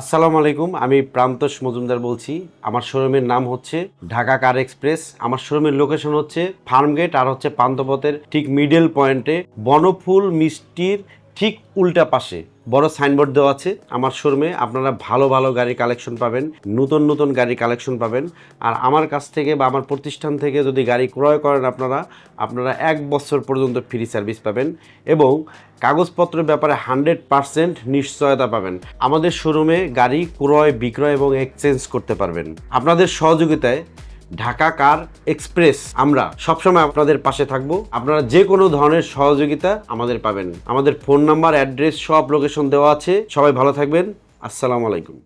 আসসালামু আলাইকুম, আমি প্রান্তোষ মজুমদার বলছি। আমার শোরুমের নাম হচ্ছে ঢাকা কার এক্সপ্রেস। আমার শোরুমের লোকেশন হচ্ছে ফার্মগেট আর হচ্ছে পান্তপথের ঠিক মিডল পয়েন্টে বনফুল মিষ্টির ঠিক উল্টা পাশে। বড় সাইনবোর্ড দেওয়া আছে আমার শোরুমে। আপনারা ভালো ভালো গাড়ি কালেকশন পাবেন, নতুন নতুন গাড়ি কালেকশন পাবেন। আর আমার কাছ থেকে বা আমার প্রতিষ্ঠান থেকে যদি গাড়ি ক্রয় করেন আপনারা আপনারা এক বছর পর্যন্ত ফ্রি সার্ভিস পাবেন এবং কাগজপত্রের ব্যাপারে হান্ড্রেড পার্সেন্ট নিশ্চয়তা পাবেন। আমাদের শোরুমে গাড়ি ক্রয়, বিক্রয় এবং এক্সচেঞ্জ করতে পারবেন। আপনাদের সহযোগিতায় ঢাকা কার এক্সপ্রেস। আমরা সবসময় আপনাদের পাশে থাকব। আপনারা যে কোনো ধরনের সহযোগিতা আমাদের পাবেন। আমাদের ফোন নাম্বার, অ্যাড্রেস, সব লোকেশন দেওয়া আছে। সবাই ভালো থাকবেন। আসসালামু আলাইকুম।